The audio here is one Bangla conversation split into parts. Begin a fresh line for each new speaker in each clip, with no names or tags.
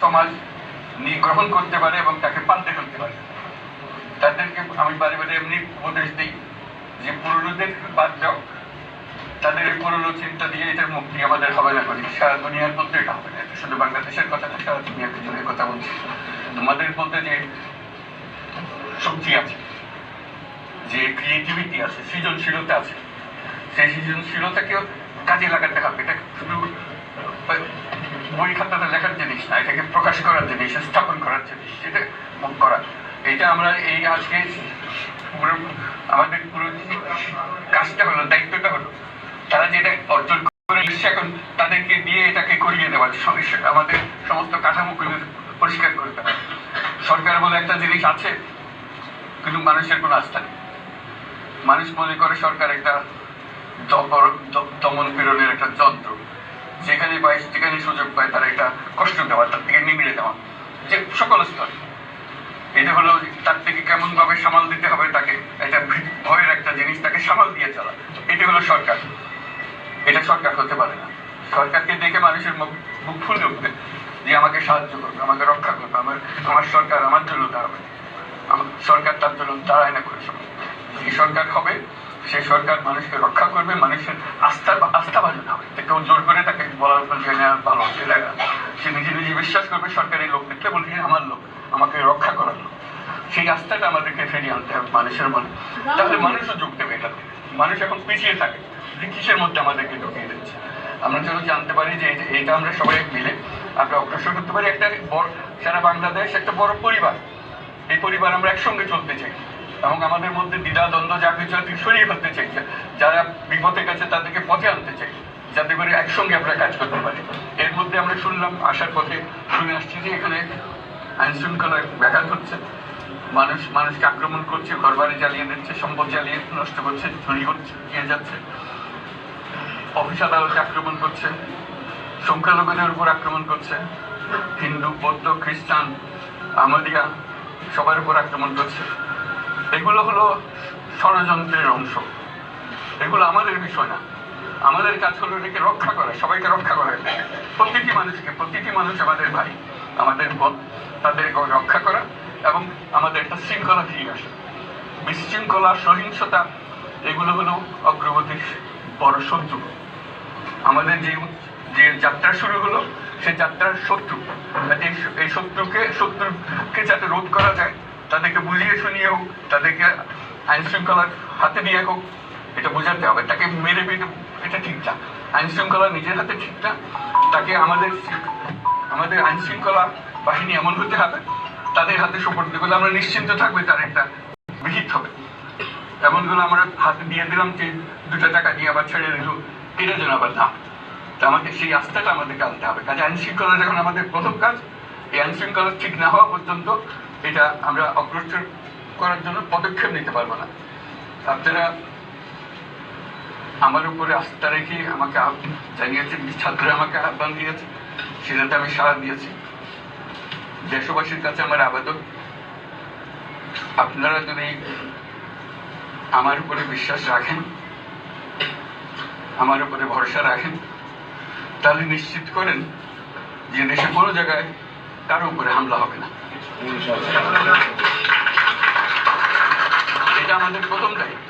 সমাজ গ্রহণ করতে পারে এবং তাকে পাল্টে ফেলতে পারে। তাদেরকে আমি বারে বারে এমনি উপদেশ দিই যে পুরনোদের বাদ দাও। তাদের এই পুরনো চিন্তা দিয়ে এটার মুক্তি আমাদের হবে না করি। সারা দুনিয়ার মধ্যে এটা হবে না। শুধু বাংলাদেশের কথা না, সারা দুনিয়ার পিছনের কথা বলছি। তোমাদের মধ্যে যে শক্তি আছে, যে ক্রিয়েটিভিটি আছে, সৃজনশীলতা আছে। সেই সৃজনশীলতাকেও কাজে লাগাতে হবে। এটা শুধু বই খাতাতে লেখার জিনিস না, এটাকে প্রকাশ করার জিনিস, স্থাপন করার জিনিস, এটা মুখ করা এটা আমরা এই আজকে পুরো আমাদের পুরো কাজটা হলো, দায়িত্বটা হলো, তারা যেটা অর্জন করে এখন তাদেরকে দিয়ে এটাকে করিয়ে দেওয়ার সমস্যা আমাদের সমস্ত কাঠামোগুলো পরিষ্কার করে দেওয়া সরকার বলে একটা জিনিস আছে, কিন্তু মানুষের কোনো আস্থা নেই। মানুষ মনে করে সরকার একটা দমন পীড়নের একটা যন্ত্র। যেখানে পায় যেখানে সুযোগ পায় তারা একটা কষ্ট দেওয়া, তার থেকে নিমিড়ে দেওয়া যে সকল স্তরে। এটা হলো তার থেকে কেমন ভাবে সামাল দিতে হবে তাকে, এটা ভয়ের একটা জিনিস, তাকে সামাল দিয়ে চলা। এটা হলো সরকার। এটা সরকার হতে পারে না। সরকারকে দেখে মানুষের মুখ ফুলে উঠবে যে আমাকে সাহায্য করবে, আমাকে রক্ষা করবে, আমার আমার সরকার আমার জন্য দাঁড়াবে। আমার সরকার তার জন্য দাঁড়ায় না করে সময়। সরকার হবে সেই সরকার মানুষকে রক্ষা করবে, মানুষের আস্থা আস্থা বাজন হবে কেউ জোর করে তাকে যে না ভালো সে দেখা, সে নিজে নিজে বিশ্বাস করবে সরকারি লোক দেখলে বলছে? আমার লোক। আমাকে রক্ষা করার লোক। সেই আস্থাটা আমাদেরকে ফিরিয়ে আনতে হবে, মানুষের মনে। তাহলে মানুষও যোগ দেবে এটাতে। মানুষ এখন পিছিয়ে থাকে। যে কিসের মধ্যে আমাদেরকে ঢুকিয়ে দিচ্ছে? আমরা যেন জানতে পারি যে এটা- আমরা সবাই মিলে আমরা অগ্রসর করতে পারি। একটা বড় সারা বাংলাদেশ একটা বড় পরিবার। এই পরিবার আমরা একসঙ্গে চলতে চাই। এবং আমাদের মধ্যে দ্বিধা, দ্বন্দ্ব, যা কিছু সরিয়ে ফেলতে চাই। যারা বিপদের কাছে তাদেরকে পথে আনতে চাই। যাতে করে একসঙ্গে আমরা কাজ করতে পারি। এর মধ্যে আমরা শুনলাম, আসার পথে শুনে আসছি যে এখানে আইন শৃঙ্খলার ব্যাঘাত হচ্ছে। মানুষ, মানুষকে আক্রমণ করছে ঘর বাড়ি জ্বালিয়ে দিচ্ছে, সম্পদ জ্বালিয়ে নষ্ট করছে, চুরি হচ্ছে, নিয়ে যাচ্ছে। অফিস আদালতে আক্রমণ করছে, সংখ্যালঘুদের উপর আক্রমণ করছে, হিন্দু, বৌদ্ধ, খ্রিস্টান আমাদিয়া সবার উপর আক্রমণ করছে। এগুলো হলো ষড়যন্ত্রের অংশ। এগুলো আমাদের বিষয় না। আমাদের কাজ হলো এটাকে রক্ষা করা, সবাইকে রক্ষা করা। প্রতিটি মানুষকে, প্রতিটি মানুষ আমাদের ভাই, আমাদের বোন তাদেরকে রক্ষা করা এবং আমাদের একটা শৃঙ্খলা ফিরিয়ে আসা। বিশৃঙ্খলা, সহিংসতা, এগুলো হলো অগ্রগতির বড় শত্রু। আমাদের যে যে যাত্রা শুরু হলো, সেই যাত্রার শত্রু। এই শত্রুকে শত্রুকে যাতে রোধ করা যায়, তাদেরকে বুঝিয়ে শুনিয়ে হোক, তাদেরকে আইন শৃঙ্খলার হাতে দিয়ে হোক, এটা বোঝাতে হবে। তাকে মেরে মেরে এটা ঠিক না আইন শৃঙ্খলা নিজের হাতে ঠিক না তাকে আমাদের আমাদের আইন শৃঙ্খলা বাহিনী এমন হতে হবে, তাদের হাতে সুপর্দ করলে আমরা নিশ্চিন্ত থাকবে তার একটা বিহিত হবে। এমনগুলো আমরা হাতে দিয়ে দিলাম যে দুটো টাকা দিয়ে আবার ছেড়ে দিল। এটা যেন আবার না তা আমাদের সেই আস্থাটা আমাদেরকে আনতে হবে। কাজে আইন শৃঙ্খলা যখন আমাদের প্রথম কাজ, এই আইন শৃঙ্খলা ঠিক না হওয়া পর্যন্ত এটা আমরা অগ্রসর করার জন্য পদক্ষেপ নিতে পারব না। আপনারা আমার উপরে আস্থা রেখে আমাকে জানিয়েছেন ছাত্ররা আমাকে আহ্বান দিয়েছে সেটাতে আমি সাড়া দিয়েছি। দেশবাসীর কাছে আমার আবেদন। আপনারা যদি আমার উপরে বিশ্বাস রাখেন আমার উপরে ভরসা রাখেন তাহলে নিশ্চিত করেন যে দেশে কোনো জায়গায় কারও উপরে হামলা হবে না। এটা আমাদের প্রথম দায়িত্ব।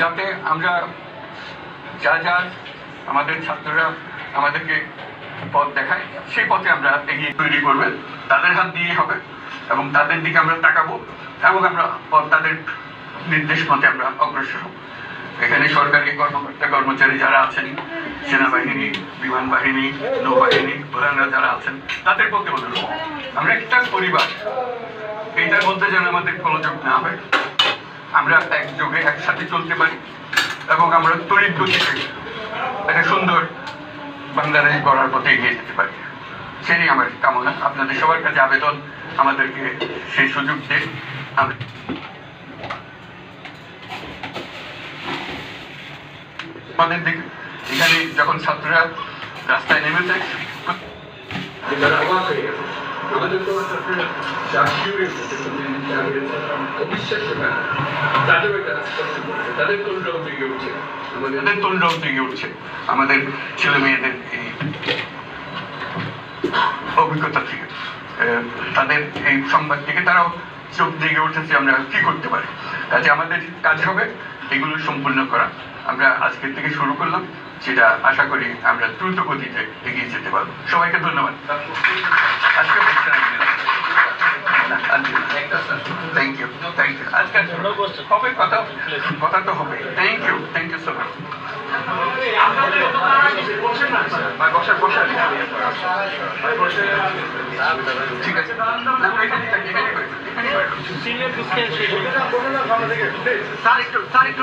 যাতে আমরা যা যা আমাদের ছাত্ররা আমাদেরকে পথ দেখায়, সেই পথে আমরা এগিয়ে তৈরি করবেন তাদের হাত দিয়ে হবে এবং তাদের দিকে আমরা তাকাবো এবং আমরা পথ, তাদের নির্দেশ মতে আমরা অগ্রসর হব। এখানে সরকারি কর্মকর্তা, কর্মচারী যারা আছেন, সেনাবাহিনী, বিমান বাহিনী, নৌবাহিনী প্রধানরা যারা আছেন, তাদের পক্ষে অনুরোধ। আমরা একটা পরিবার, এইটার মধ্যে যেন আমাদের গোলযোগ না হয়। আমরা একযোগে একসাথে চলতে পারি এবং আমরা তড়িৎ গতিতে একটা সুন্দর বাংলাদেশ গড়ার পথে এগিয়ে যেতে পারি। সেটাই আমার কামনা। আপনাদের সবার কাছে আবেদন, আমাদেরকে সেই সুযোগ দিন। আমরা আমাদের দিকে এখানে যখন ছাত্ররা রাস্তায় নেমেছে
তাদের জেগে উঠছে। আমাদের
ছেলে মেয়েদের অভিজ্ঞতা থেকে। তাদের এই সংবাদ থেকে তারাও চোখ জেগে উঠেছে আমরা কি করতে পারি। কাজে আমাদের কাজ হবে এগুলো সম্পূর্ণ করা। আমরা আজকের থেকে শুরু করলাম। সেটা আশা করি আমরা দ্রুত গতিতে এগিয়ে যেতে পারব। সবাইকে ধন্যবাদ। হবে কথা কথা তো হবে। Thank you you so much ঠিক আছে। স্যার একটু স্যার একটু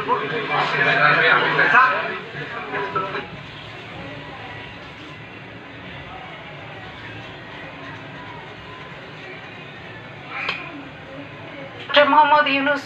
ডক্টর মোহাম্মদ ইউনুস